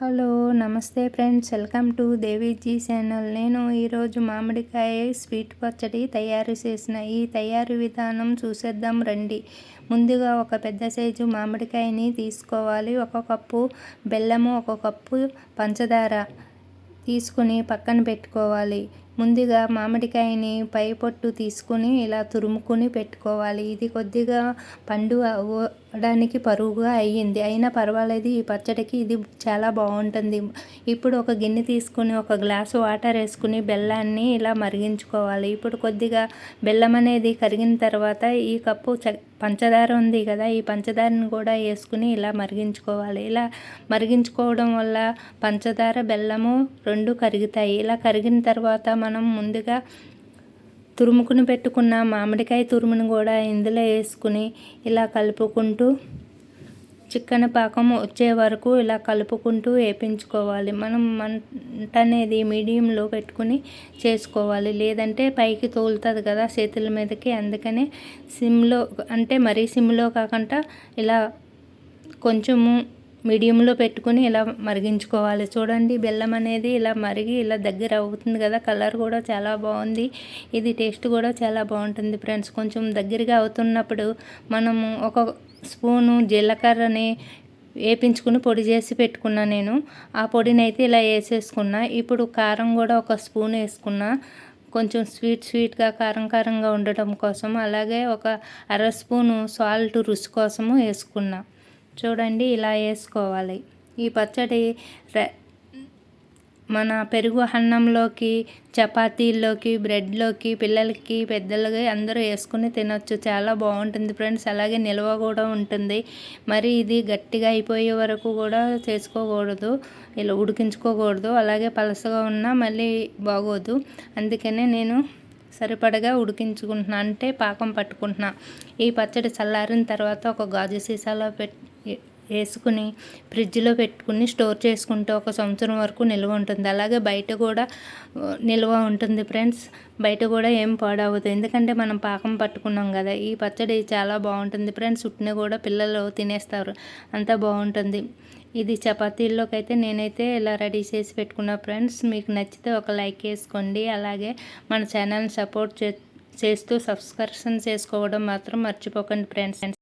Hello namaste friends. Welcome to Deviji channel. నేను ఈరోజు మామిడికాయ స్వీట్ పచ్చడి తయారు చేసిన ఈ తయారు విధానం చూసేద్దాం రండి. ముందుగా ఒక పెద్ద సైజు మామిడికాయని తీసుకోవాలి. ఒక కప్పు బెల్లము ఒక కప్పు పంచదార తీసుకుని పక్కన పెట్టుకోవాలి. ముందుగా మామిడికాయని పై పొట్టు తీసుకుని ఇలా తురుముకుని పెట్టుకోవాలి. ఇది కొద్దిగా పండు అవ్వడానికి పరుగుగా అయ్యింది. అయినా పర్వాలేదు ఈ పచ్చడికి ఇది చాలా బాగుంటుంది. ఇప్పుడు ఒక గిన్నె తీసుకుని ఒక గ్లాసు వాటర్ వేసుకుని బెల్లాన్ని ఇలా మరిగించుకోవాలి. ఇప్పుడు కొద్దిగా బెల్లం అనేది కరిగిన తర్వాత ఈ కప్పు చ పంచదార ఉంది కదా ఈ పంచదారని కూడా వేసుకుని ఇలా మరిగించుకోవాలి. ఇలా మరిగించుకోవడం వల్ల పంచదార బెల్లము రెండు కరుగుతాయి. ఇలా కరిగిన తర్వాత మనం ముందుగా తురుముకుని పెట్టుకున్న మామిడికాయ తురుమును కూడా ఇందులో వేసుకుని ఇలా కలుపుకుంటూ చిక్కన పాకం వచ్చే వరకు ఇలా కలుపుకుంటూ వేపించుకోవాలి. మనం మంట అనేది మీడియంలో పెట్టుకుని చేసుకోవాలి. లేదంటే పైకి తోలుతుంది కదా చేతుల మీదకి. అందుకనే సిమ్లో అంటే మరీ సిమ్లో కాకుండా ఇలా కొంచెము మీడియంలో పెట్టుకుని ఇలా మరిగించుకోవాలి. చూడండి బెల్లం అనేది ఇలా మరిగి ఇలా దగ్గర అవుతుంది కదా కలర్ కూడా చాలా బాగుంది. ఇది టేస్ట్ కూడా చాలా బాగుంటుంది ఫ్రెండ్స్. కొంచెం దగ్గరగా అవుతున్నప్పుడు మనము ఒక స్పూను జీలకర్రని వేపించుకుని పొడి చేసి పెట్టుకున్నా నేను. ఆ పొడిని అయితే ఇలా వేసేసుకున్నా. ఇప్పుడు కారం కూడా ఒక స్పూన్ వేసుకున్నా. కొంచెం స్వీట్ స్వీట్గా కారం కారంగా ఉండటం కోసం అలాగే ఒక అర స్పూను సాల్ట్ రుచి కోసము వేసుకున్నా. చూడండి ఇలా వేసుకోవాలి. ఈ పచ్చడి మన పెరుగు అన్నంలోకి చపాతీల్లోకి బ్రెడ్లోకి పిల్లలకి పెద్దలకి అందరూ వేసుకుని తినొచ్చు. చాలా బాగుంటుంది ఫ్రెండ్స్. అలాగే నిల్వ కూడా ఉంటుంది. మరి ఇది గట్టిగా అయిపోయే వరకు కూడా చేసుకోకూడదు. ఇలా ఉడికించుకోకూడదు. అలాగే పలసగా ఉన్నా మళ్ళీ బాగోదు. అందుకనే నేను సరిపడగా ఉడికించుకుంటున్నా. అంటే పాకం పట్టుకుంటున్నా. ఈ పచ్చడి చల్లారిన తర్వాత ఒక గాజు సీసాలో పెట్టి వేసుకుని ఫ్రిడ్జ్లో పెట్టుకుని స్టోర్ చేసుకుంటే ఒక సంవత్సరం వరకు నిల్వ ఉంటుంది. అలాగే బయట కూడా నిల్వ ఉంటుంది ఫ్రెండ్స్. బయట కూడా ఏం పాడవద్దు ఎందుకంటే మనం పాకం పట్టుకున్నాం కదా ఈ పచ్చడి చాలా బాగుంటుంది ఫ్రెండ్స్. ఉట్టిన కూడా పిల్లలు తినేస్తారు. అంత బాగుంటుంది. ఇది చపాతీల్లోకి అయితే నేనైతే ఇలా రెడీ చేసి పెట్టుకున్నా ఫ్రెండ్స్. మీకు నచ్చితే ఒక లైక్ వేసుకోండి. అలాగే మన ఛానల్ని సపోర్ట్ చే చేస్తూ సబ్స్క్రిప్షన్ చేసుకోవడం మాత్రం మర్చిపోకండి ఫ్రెండ్స్.